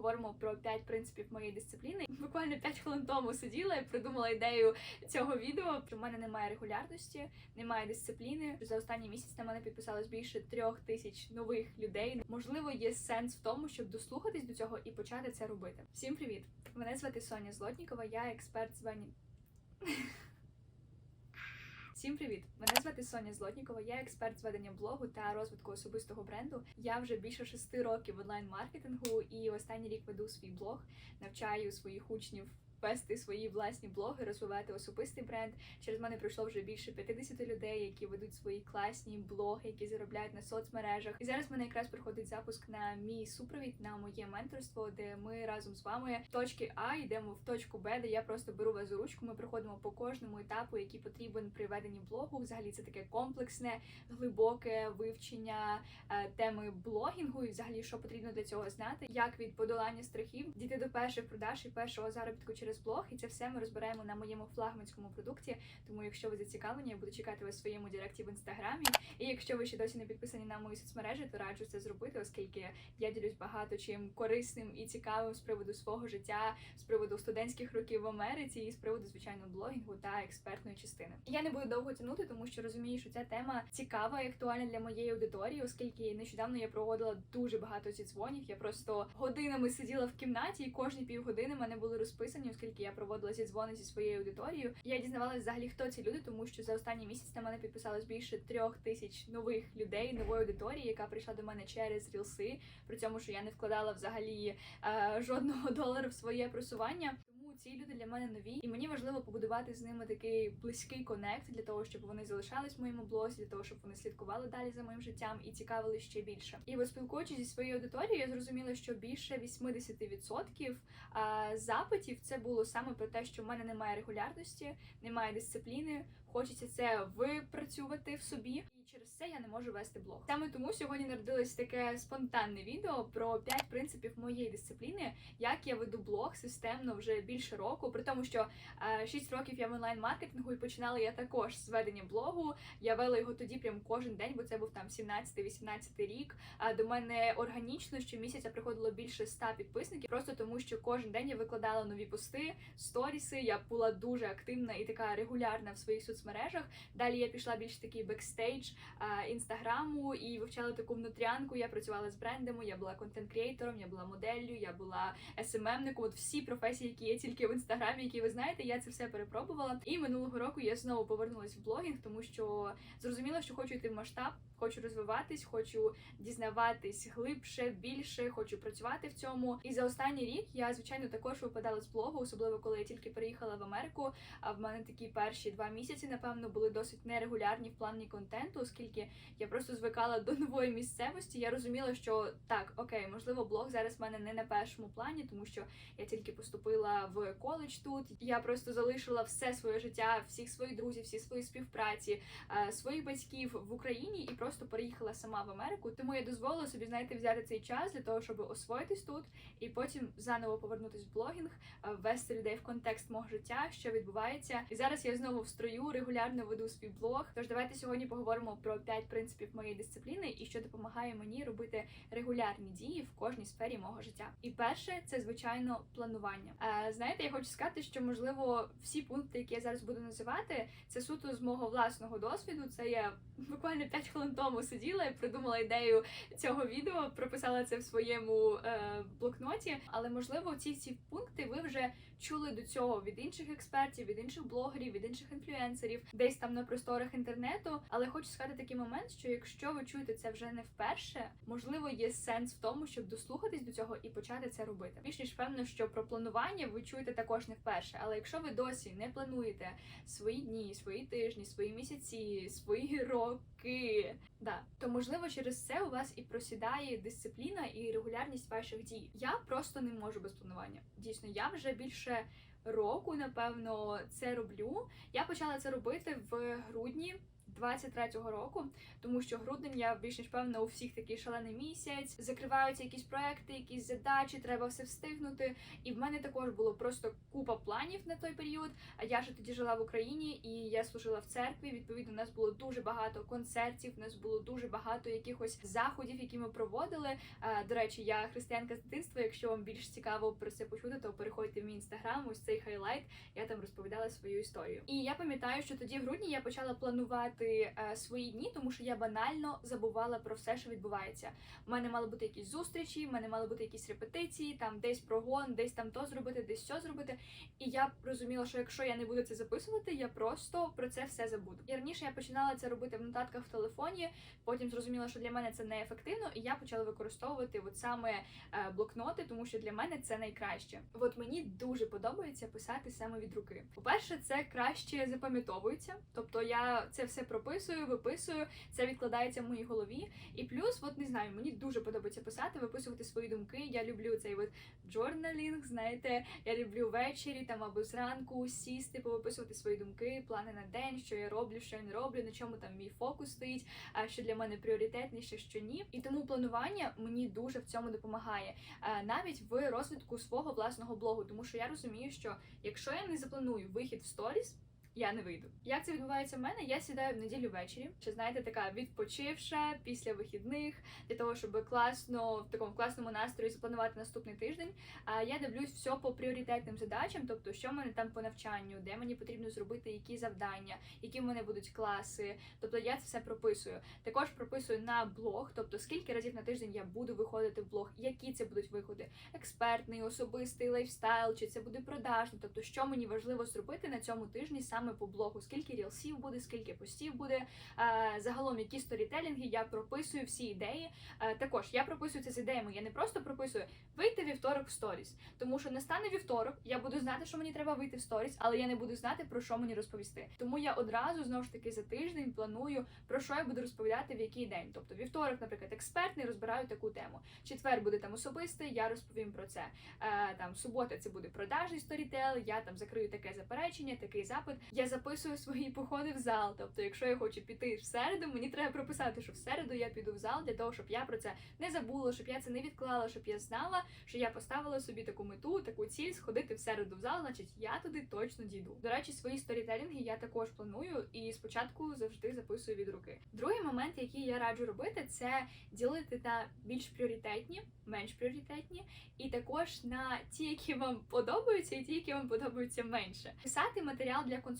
поговоримо про 5 принципів моєї дисципліни. Буквально 5 хвилин тому сиділа і придумала ідею цього відео. У мене немає регулярності, немає дисципліни. За останній місяць на мене підписалось більше трьох тисяч нових людей. Можливо, є сенс в тому, щоб дослухатись до цього і почати це робити. Всім привіт! Мене звати Соня Злотнікова, я експерт з вані. Всім привіт! Мене звати Соня Злотнікова. Я експерт з ведення блогу та розвитку особистого бренду. Я вже більше шести років онлайн-маркетингу і останній рік веду свій блог, навчаю своїх учнів. Вести свої власні блоги, розвивати особистий бренд. Через мене пройшло вже більше 50 людей, які ведуть свої класні блоги, які заробляють на соцмережах. І зараз в мене якраз проходить запуск на мій супровід, на моє менторство, де ми разом з вами в точки А йдемо в точку Б, де я просто беру вас за ручку. Ми проходимо по кожному етапу, який потрібен при веденні блогу. Взагалі це таке комплексне, глибоке вивчення е, теми блогінгу, і взагалі що потрібно для цього знати, як від подолання страхів дійти до перших продаж і першого заробітку через блог. І це все ми розбираємо на моєму флагманському продукті. Тому, якщо ви зацікавлені, я буду чекати вас в своєму директі в інстаграмі. І якщо ви ще досі не підписані на мої соцмережі, то раджу це зробити, оскільки я ділюсь багато чим корисним і цікавим з приводу свого життя, з приводу студентських років в Америці і з приводу звичайно блогінгу та експертної частини. Я не буду довго тягнути, тому що розумію, що ця тема цікава і актуальна для моєї аудиторії, оскільки нещодавно я проводила дуже багато зідзвонів. Я просто годинами сиділа в кімнаті, і кожні півгодини мене були розписані, оскільки я проводила зі дзвони зі своєю аудиторією. Я дізнавалася взагалі, хто ці люди, тому що за останній місяць на мене підписалось більше трьох тисяч нових людей, нової аудиторії, яка прийшла до мене через рілси. При цьому, що я не вкладала взагалі е, жодного долара в своє просування. Ці люди для мене нові, і мені важливо побудувати з ними такий близький конект для того, щоб вони залишались в моєму блозі, для того, щоб вони слідкували далі за моїм життям і цікавили ще більше. І от спілкуючись зі своєю аудиторією, я зрозуміла, що більше 80% запитів це було саме про те, що в мене немає регулярності, немає дисципліни. Хочеться це випрацювати в собі, через це я не можу вести блог. Саме тому сьогодні народилось таке спонтанне відео про 5 принципів моєї дисципліни, як я веду блог системно вже більше року. При тому, що е, 6 років я в онлайн-маркетингу і починала я також з ведення блогу. Я вела його тоді прям кожен день, бо це був там 17-18 рік. А до мене органічно щомісяця приходило більше 100 підписників, просто тому що кожен день я викладала нові пости, сторіси. Я була дуже активна і така регулярна в своїх соцмережах. Далі я пішла більш такий бекстейдж інстаграму і вивчала таку внутрянку. Я працювала з брендами, я була контент-креатором, я була моделлю, я була СММником. От всі професії, які є тільки в інстаграмі, які ви знаєте, я це все перепробувала. І минулого року я знову повернулася в блогінг, тому що зрозуміла, що хочу йти в масштаб, хочу розвиватись, хочу дізнаватись глибше, більше, хочу працювати в цьому. І за останній рік я звичайно також випадала з блогу, особливо коли я тільки переїхала в Америку. А в мене такі перші два місяці, напевно, були досить нерегулярні в плані контенту, оскільки я просто звикала до нової місцевості. Я розуміла, що так, окей, можливо, блог зараз в мене не на першому плані, тому що я тільки поступила в коледж тут. Я просто залишила все своє життя, всіх своїх друзів, всі свої співпраці, е, своїх батьків в Україні і просто переїхала сама в Америку. Тому я дозволила собі знаєте, взяти цей час для того, щоб освоїтись тут і потім заново повернутись в блогінг, е, ввести людей в контекст мого життя, що відбувається. І зараз я знову в строю регулярно веду свій блог. Тож давайте сьогодні поговоримо про 5 принципів моєї дисципліни і що допомагає мені робити регулярні дії в кожній сфері мого життя. І перше це звичайно планування. Е, знаєте, я хочу сказати, що можливо всі пункти, які я зараз буду називати, це суто з мого власного досвіду. Це я буквально 5 хвилин тому сиділа і придумала ідею цього відео, прописала це в своєму е, блокноті. Але можливо, ці всі пункти ви вже чули до цього від інших експертів, від інших блогерів, від інших інфлюенсерів, десь там на просторах інтернету. Але хочу сказати такий момент, що якщо ви чуєте це вже не вперше, можливо, є сенс в тому, щоб дослухатись до цього і почати це робити. Більш ніж певно, що про планування ви чуєте також не вперше. Але якщо ви досі не плануєте свої дні, свої тижні, свої місяці, свої роки, да, то можливо через це у вас і просідає дисципліна і регулярність ваших дій. Я просто не можу без планування. Дійсно, я вже більше року, напевно, це роблю. Я почала це робити в грудні. 23-го року, тому що грудень я більш ніж певна у всіх такий шалений місяць. Закриваються якісь проекти, якісь задачі, треба все встигнути. І в мене також було просто купа планів на той період. А я ж тоді жила в Україні і я служила в церкві. Відповідно, у нас було дуже багато концертів. У нас було дуже багато якихось заходів, які ми проводили. До речі, я християнка з дитинства. Якщо вам більш цікаво про це почути, то переходьте в мій інстаграм. Ось цей хайлайт. Я там розповідала свою історію. І я пам'ятаю, що тоді в грудні я почала планувати е, свої дні, тому що я банально забувала про все, що відбувається. У мене мали бути якісь зустрічі, в мене мали бути якісь репетиції, там десь прогон, десь там то зробити, десь що зробити. І я розуміла, що якщо я не буду це записувати, я просто про це все забуду. І раніше я починала це робити в нотатках в телефоні. Потім зрозуміла, що для мене це неефективно, і я почала використовувати от саме е, блокноти, тому що для мене це найкраще. От мені дуже подобається писати саме від руки. По-перше, це краще запам'ятовується, тобто я це все прописую, виписую, це відкладається в моїй голові. І плюс, от не знаю, мені дуже подобається писати, виписувати свої думки. Я люблю цей от джорналінг, знаєте, я люблю ввечері там або зранку сісти, повиписувати свої думки, плани на день, що я роблю, що я не роблю, на чому там мій фокус стоїть, що для мене пріоритетніше, що ні. І тому планування мені дуже в цьому допомагає, навіть в розвитку свого власного блогу, тому що я розумію, що якщо я не запланую вихід в сторіс. Я не вийду. Як це відбувається в мене? Я сідаю в неділю ввечері, чи знаєте, така відпочивша після вихідних для того, щоб класно в такому класному настрої запланувати наступний тиждень. А я дивлюсь все по пріоритетним задачам, тобто що в мене там по навчанню, де мені потрібно зробити які завдання, які в мене будуть класи. Тобто я це все прописую. Також прописую на блог, тобто скільки разів на тиждень я буду виходити в блог, які це будуть виходи, експертний, особистий лайфстайл, чи це буде продажний, тобто що мені важливо зробити на цьому тижні саме по блогу, скільки рілсів буде, скільки постів буде. Е, Загалом які сторітелінги я прописую всі ідеї. Е, Також я прописую це з ідеями. Я не просто прописую вийти вівторок в сторіс, тому що настане вівторок, я буду знати, що мені треба вийти в сторіс, але я не буду знати про що мені розповісти. Тому я одразу знову ж таки за тиждень планую про що я буду розповідати в який день. Тобто вівторок, наприклад, експертний розбираю таку тему. Четвер буде там особистий, я розповім про це. Е, Там субота це буде продажний сторітел. Я там закрию таке заперечення, такий запит. Я записую свої походи в зал. Тобто, якщо я хочу піти в середу, мені треба прописати, що в середу я піду в зал для того, щоб я про це не забула, щоб я це не відклала, щоб я знала, що я поставила собі таку мету, таку ціль сходити в середу в зал, значить я туди точно дійду. До речі, свої сторітелінги я також планую і спочатку завжди записую від руки. Другий момент, який я раджу робити, це ділити на більш пріоритетні, менш пріоритетні, і також на ті, які вам подобаються, і ті, які вам подобаються менше. Писати матеріал для консультації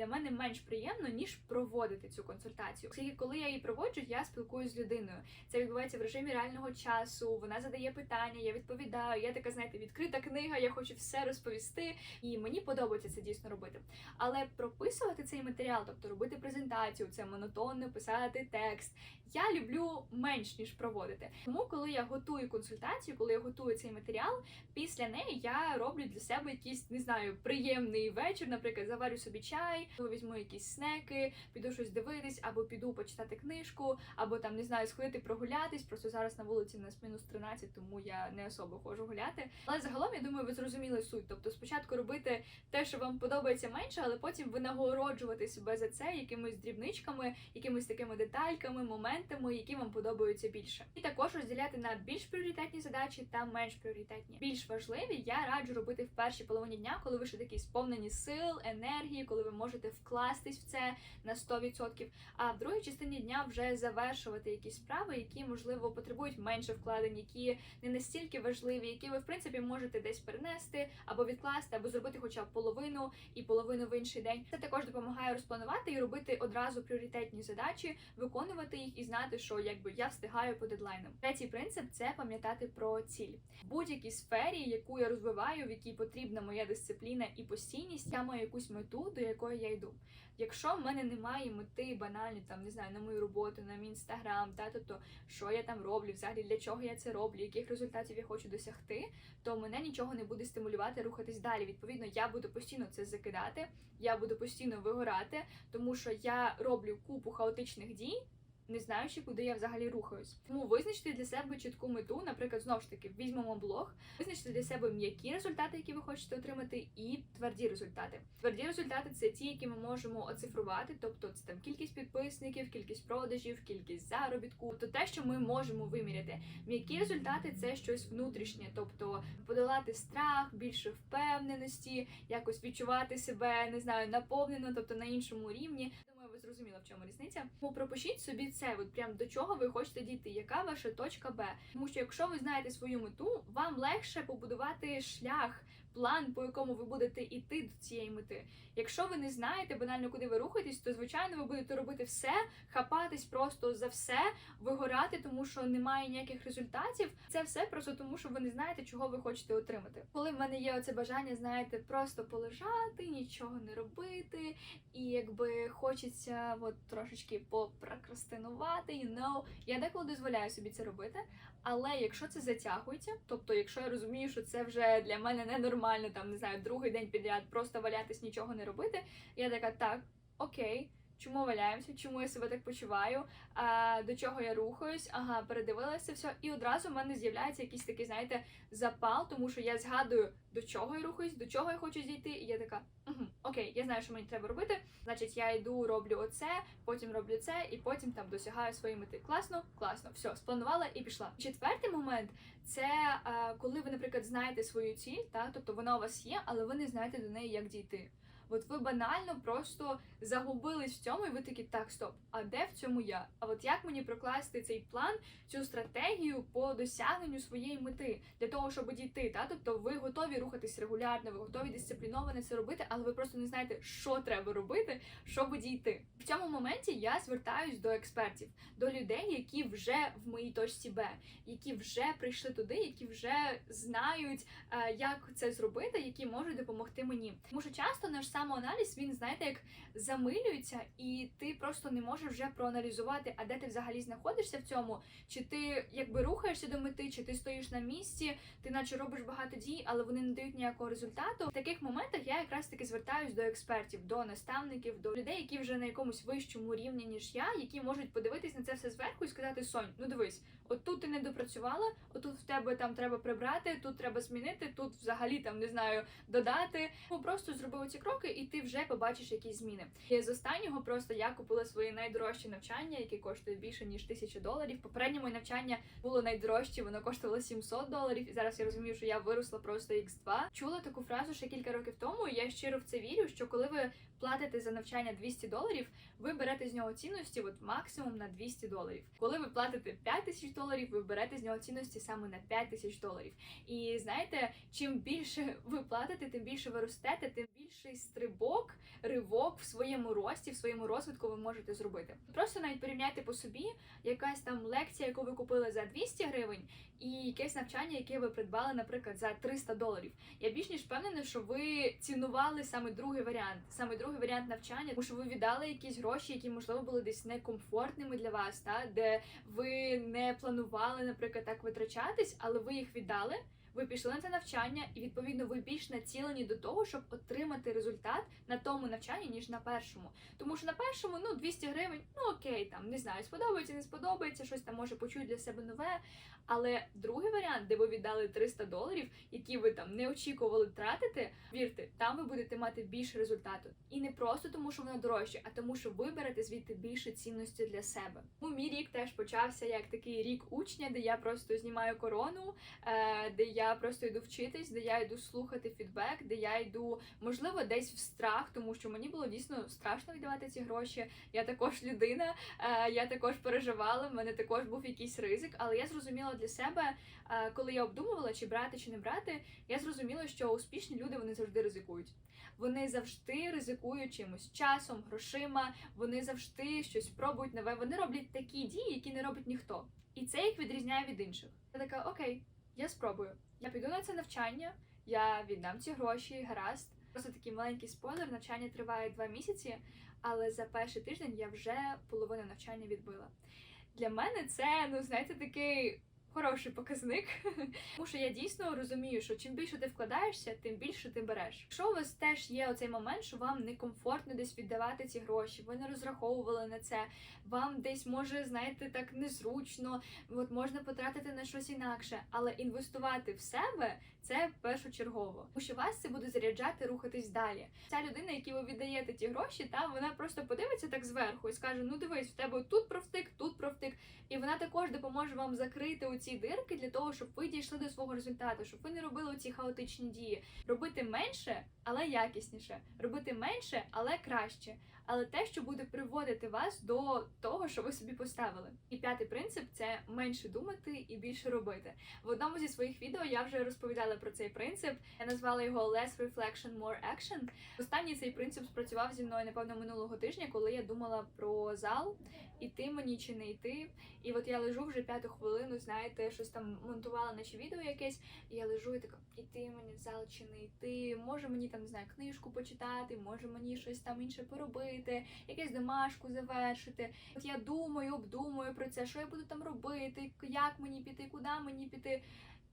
для мене менш приємно ніж проводити цю консультацію. Оскільки, коли я її проводжу, я спілкуюсь з людиною. Це відбувається в режимі реального часу. Вона задає питання, я відповідаю. Я така, знаєте, відкрита книга, я хочу все розповісти, і мені подобається це дійсно робити. Але прописувати цей матеріал, тобто робити презентацію, це монотонно писати текст. Я люблю менш ніж проводити. Тому, коли я готую консультацію, коли я готую цей матеріал, після неї я роблю для себе якийсь, не знаю, приємний вечір. Наприклад, заварю собі чай, візьму якісь снеки, піду щось дивитись, або піду почитати книжку, або там не знаю, сходити прогулятись. Просто зараз на вулиці нас мінус 13, тому я не особо ходжу гуляти. Але загалом я думаю, ви зрозуміли суть. Тобто, спочатку робити те, що вам подобається менше, але потім винагороджувати себе за це якимись дрібничками, якимись такими детальками, моментами, які вам подобаються більше. І також розділяти на більш пріоритетні задачі та менш пріоритетні. Більш важливі я раджу робити в першій половині дня, коли ви ще такі сповнені сил, енергії, коли ви можете вкластись в це на 100%, А в другій частині дня вже завершувати якісь справи, які можливо потребують менше вкладень, які не настільки важливі, які ви в принципі можете десь перенести або відкласти, або зробити хоча б половину і половину в інший день. Це також допомагає розпланувати і робити одразу пріоритетні задачі, виконувати їх і знати, що якби я встигаю по дедлайнам. Третій принцип це пам'ятати про ціль в будь-якій сфері, яку я розвиваю, в якій потрібна моя дисципліна і постійність. Я маю якусь мету, до якої я йду. Якщо в мене немає мети банально там не знаю, на мою роботу, на мій інстаграм, та тобто що я там роблю, взагалі для чого я це роблю, яких результатів я хочу досягти, то мене нічого не буде стимулювати рухатись далі. Відповідно, я буду постійно це закидати, я буду постійно вигорати, тому що я роблю купу хаотичних дій не знаючи, куди я взагалі рухаюсь. Тому визначте для себе чітку мету, наприклад, знову ж таки, візьмемо блог, визначте для себе м'які результати, які ви хочете отримати, і тверді результати. Тверді результати це ті, які ми можемо оцифрувати, тобто це там кількість підписників, кількість продажів, кількість заробітку, тобто те, що ми можемо виміряти. М'які результати це щось внутрішнє, тобто подолати страх, більше впевненості, якось відчувати себе, не знаю, наповнено, тобто на іншому рівні. Зрозуміли, в чому різниця. Тому пропишіть собі це, от прям до чого ви хочете дійти, яка ваша точка Б. Тому що якщо ви знаєте свою мету, вам легше побудувати шлях. План, по якому ви будете йти до цієї мети. Якщо ви не знаєте банально, куди ви рухаєтесь, то звичайно ви будете робити все, хапатись просто за все, вигорати, тому що немає ніяких результатів. Це все просто тому, що ви не знаєте, чого ви хочете отримати. Коли в мене є оце бажання, знаєте, просто полежати, нічого не робити, і якби хочеться от трошечки попрокрастинувати, you know, я деколи дозволяю собі це робити. Але якщо це затягується, тобто, якщо я розумію, що це вже для мене ненормально, там не знаю, другий день підряд просто валятись, нічого не робити, я така, так, окей. Чому валяємося? Чому я себе так почуваю? До чого я рухаюсь? Ага, передивилася все, і одразу в мене з'являється якийсь такий, знаєте, запал, тому що я згадую, до чого я рухаюсь, до чого я хочу дійти, і я така, угу, окей, я знаю, що мені треба робити. Значить, я йду, роблю оце, потім роблю це, і потім там досягаю своєї мети. Класно, класно, все, спланувала і пішла. Четвертий момент це коли ви, наприклад, знаєте свою ціль, та тобто вона у вас є, але ви не знаєте до неї, як дійти. От ви банально просто загубились в цьому, і ви такі, так, стоп, а де в цьому я? А от як мені прокласти цей план, цю стратегію по досягненню своєї мети для того, щоб дійти? Та? Тобто ви готові рухатись регулярно, ви готові дисципліновано це робити, але ви просто не знаєте, що треба робити, щоб дійти. В цьому моменті я звертаюсь до експертів, до людей, які вже в моїй точці Б, які вже прийшли туди, які вже знають, е, як це зробити, які можуть допомогти мені. Тому що часто наш самоаналіз він знаєте, як замилюється, і ти просто не можеш вже проаналізувати, а де ти взагалі знаходишся в цьому, чи ти якби рухаєшся до мети, чи ти стоїш на місці, ти наче робиш багато дій, але вони не дають ніякого результату. В таких моментах я якраз таки звертаюсь до експертів, до наставників, до людей, які вже на якомусь вищому рівні ніж я, які можуть подивитись на це все зверху і сказати: Сонь, ну дивись, от тут ти не допрацювала, отут в тебе там треба прибрати, тут треба змінити, тут взагалі там не знаю додати. Ну просто зробив ці кроки, і ти вже побачиш якісь зміни. І з останнього просто я купила своє найдорожче навчання, яке коштує більше ніж тисячу доларів. Попереднє моє навчання було найдорожче, воно коштувало 700 доларів. І зараз я розумію, що я виросла просто x2. Чула таку фразу ще кілька років тому. і Я щиро в це вірю, що коли ви платите за навчання 200 доларів, ви берете з нього цінності от максимум на 200 доларів. Коли ви платите 5 тисяч доларів, ви берете з нього цінності саме на 5 тисяч доларів. І знаєте, чим більше ви платите, тим більше ви ростете, тим більший стрибок, ривок в своєму рості, в своєму розвитку ви можете зробити. Просто навіть порівняйте по собі якась там лекція, яку ви купили за 200 гривень, і якесь навчання, яке ви придбали, наприклад, за 300 доларів. Я більш ніж впевнена, що ви цінували саме другий варіант, саме другий варіант навчання, тому що ви віддали якісь гроші, які можливо були десь некомфортними для вас, та де ви не планували, наприклад, так витрачатись, але ви їх віддали. Ви пішли на це навчання, і відповідно ви більш націлені до того, щоб отримати результат на тому навчанні, ніж на першому. Тому що на першому ну 200 гривень, ну окей, там не знаю, сподобається, не сподобається, щось там може почути для себе нове. Але другий варіант, де ви віддали 300 доларів, які ви там не очікували тратити, вірте, там ви будете мати більше результату. І не просто тому, що воно дорожче, а тому, що ви берете звідти більше цінності для себе. Ну, мій рік теж почався як такий рік учня, де я просто знімаю корону, е, де я просто йду вчитись, де я йду слухати фідбек, де я йду, можливо, десь в страх, тому що мені було дійсно страшно віддавати ці гроші. Я також людина, е, я також переживала, в мене також був якийсь ризик, але я зрозуміла для себе, е, коли я обдумувала, чи брати, чи не брати, я зрозуміла, що успішні люди вони завжди ризикують. Вони завжди ризикують чимось часом, грошима. Вони завжди щось пробують нове. Вони роблять такі дії, які не робить ніхто. І це їх відрізняє від інших. Я така, окей, я спробую. Я піду на це навчання, я віддам ці гроші, гаразд. Просто такий маленький спойлер. Навчання триває два місяці, але за перший тиждень я вже половину навчання відбила. Для мене це, ну знаєте, такий Хороший показник, тому що я дійсно розумію, що чим більше ти вкладаєшся, тим більше ти береш. Якщо у вас теж є оцей момент, що вам некомфортно десь віддавати ці гроші, ви не розраховували на це, вам десь може, знаєте, так незручно, от можна потратити на щось інакше, але інвестувати в себе це першочергово, тому що вас це буде заряджати рухатись далі. Ця людина, якій ви віддаєте ті гроші, та вона просто подивиться так зверху і скаже: Ну дивись, в тебе тут провтик, тут провтик. І вона також допоможе вам закрити оці дирки для того, щоб ви дійшли до свого результату, щоб ви не робили оці хаотичні дії. Робити менше, але якісніше, робити менше, але краще. Але те, що буде приводити вас до того, що ви собі поставили. І п'ятий принцип це менше думати і більше робити. В одному зі своїх відео я вже розповідала про цей принцип. Я назвала його Less Reflection, More Action. Останній цей принцип спрацював зі мною напевно минулого тижня, коли я думала про зал, іти мені чи не йти. І от я лежу вже п'яту хвилину, знаєте, щось там монтувала наче відео якесь, і я лежу і така, іти мені в зал чи не йти, може мені там не знаю, книжку почитати, може мені щось там інше поробити, якусь домашку завершити. От я думаю, обдумую про це, що я буду там робити, як мені піти, куди мені піти.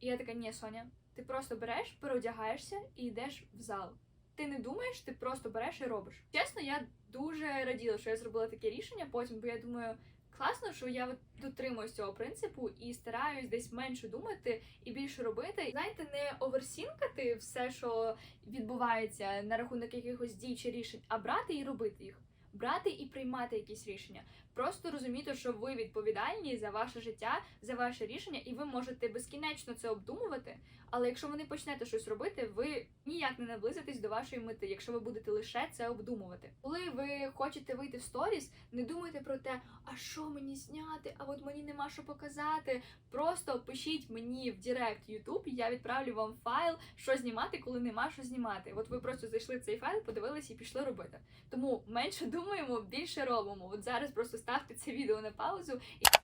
І я така, ні, Соня, ти просто береш, переодягаєшся і йдеш в зал. Ти не думаєш, ти просто береш і робиш. Чесно, я дуже раділа, що я зробила таке рішення потім, бо я думаю, класно, що я дотримуюсь цього принципу і стараюсь десь менше думати і більше робити. Знаєте, не оверсінкати все, що відбувається на рахунок якихось дій чи рішень, а брати і робити їх. Брати і приймати якісь рішення. Просто розуміти, що ви відповідальні за ваше життя, за ваше рішення, і ви можете безкінечно це обдумувати. Але якщо ви не почнете щось робити, ви ніяк не наблизитесь до вашої мети, якщо ви будете лише це обдумувати. Коли ви хочете вийти в сторіс, не думайте про те, а що мені зняти, а от мені нема що показати. Просто пишіть мені в Директ YouTube, я відправлю вам файл, що знімати, коли нема що знімати. От ви просто зайшли в цей файл, подивилися і пішли робити. Тому менше думаємо, більше робимо. От зараз просто ставте це відео на паузу і.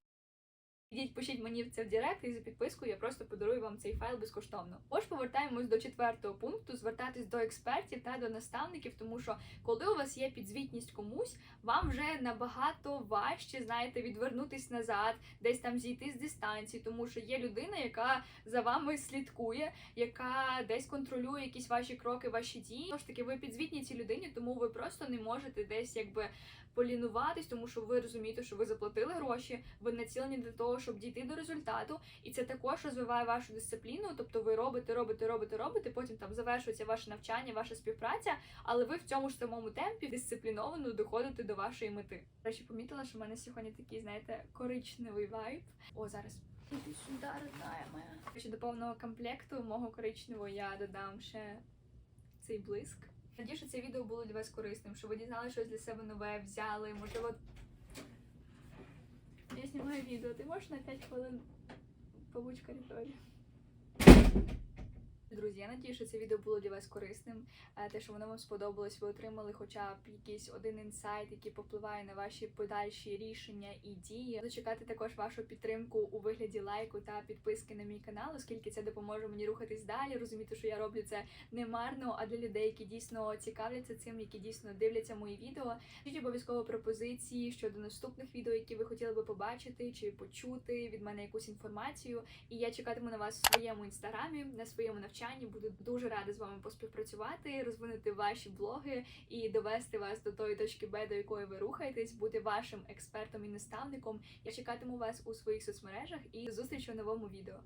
Ідіть, пишіть мені в це в Директ і за підписку я просто подарую вам цей файл безкоштовно. Тож повертаємось до четвертого пункту: звертатись до експертів та до наставників, тому що коли у вас є підзвітність комусь, вам вже набагато важче, знаєте, відвернутись назад, десь там зійти з дистанції, тому що є людина, яка за вами слідкує, яка десь контролює якісь ваші кроки, ваші дії. Тож таки, ви підзвітні цій людині, тому ви просто не можете десь якби полінуватись, тому що ви розумієте, що ви заплатили гроші, ви націлені для того, щоб дійти до результату, і це також розвиває вашу дисципліну. Тобто ви робите, робите, робите, робите. Потім там завершується ваше навчання, ваша співпраця, але ви в цьому ж самому темпі дисципліновано доходите до вашої мети. До Речі, помітила, що в мене сьогодні такий, знаєте, коричневий вайб. О, зараз. Іди сюди, родная моя. До повного комплекту мого коричневого я додам ще цей блиск. Надію, що це відео було для вас корисним, що ви дізнали щось для себе нове, взяли, можливо. Я снимаю видео. Ты можешь на 5 хвилин побудь в коридорі. Друзі, я надію, що це відео було для вас корисним. Е, Те, що воно вам сподобалось, ви отримали хоча б якийсь один інсайт, який попливає на ваші подальші рішення і дії. Буду також вашу підтримку у вигляді лайку та підписки на мій канал, оскільки це допоможе мені рухатись далі, розуміти, що я роблю це не марно, а для людей, які дійсно цікавляться цим, які дійсно дивляться мої відео. Пишіть обов'язково пропозиції щодо наступних відео, які ви хотіли би побачити чи почути від мене якусь інформацію. І я чекатиму на вас в своєму інстаграмі, на своєму навчанні. Буду дуже рада з вами поспівпрацювати, розвинути ваші блоги і довести вас до тої точки Б, до якої ви рухаєтесь, бути вашим експертом і наставником. Я чекатиму вас у своїх соцмережах і зустрічі у новому відео.